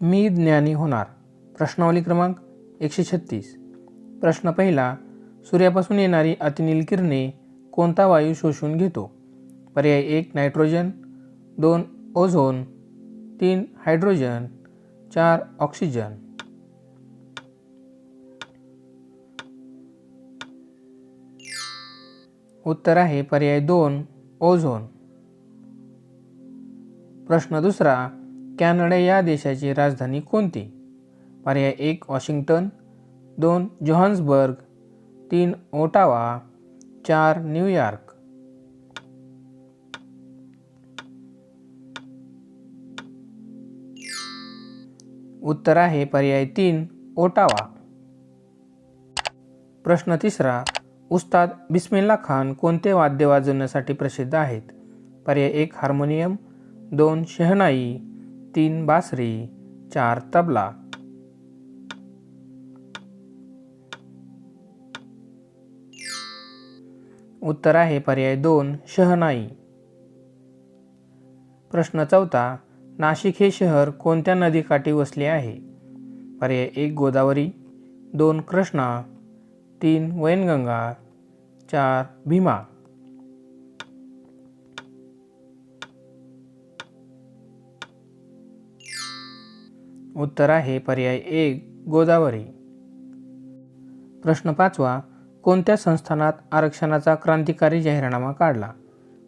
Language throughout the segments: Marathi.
मी ज्ञानी होणार. प्रश्नावली क्रमांक एकशे छत्तीस. प्रश्न पहिला सूर्यापासून येणारी अतिनील किरणे कोणता वायू शोषून घेतो? पर्याय एक नायट्रोजन. दोन ओझोन. तीन हायड्रोजन. चार ऑक्सिजन. उत्तर आहे पर्याय दोन ओझोन. प्रश्न दुसरा कॅनडा या देशाची राजधानी कोणती? पर्याय एक वॉशिंग्टन. दोन जोहान्सबर्ग. तीन ओटावा. चार न्यूयॉर्क उत्तर आहे पर्याय तीन ओटावा. प्रश्न तिसरा उस्ताद बिस्मिल्ला खान कोणते वाद्य वाजवण्यासाठी प्रसिद्ध आहेत? पर्याय एक हार्मोनियम. दोन शहनाई. तीन बासरी चार तबला. उत्तर आहे पर्याय दोन शहनाई. प्रश्न चौथा नाशिक हे शहर कोणत्या नदीकाठी वसले आहे? पर्याय एक गोदावरी. दोन कृष्णा. तीन वैनगंगा. चार भीमा. उत्तर आहे पर्याय एक गोदावरी. प्रश्न पाचवा कोणत्या संस्थानात आरक्षणाचा क्रांतिकारी जाहीरनामा काढला?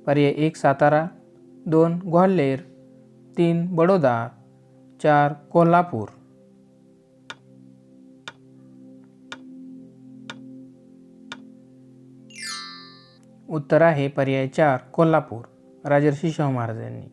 पर्याय एक सातारा. दोन ग्वाल्हेर. तीन बडोदा. चार कोल्हापूर. उत्तर आहे पर्याय चार कोल्हापूर. राजर्षी शाहू महाराज यांनी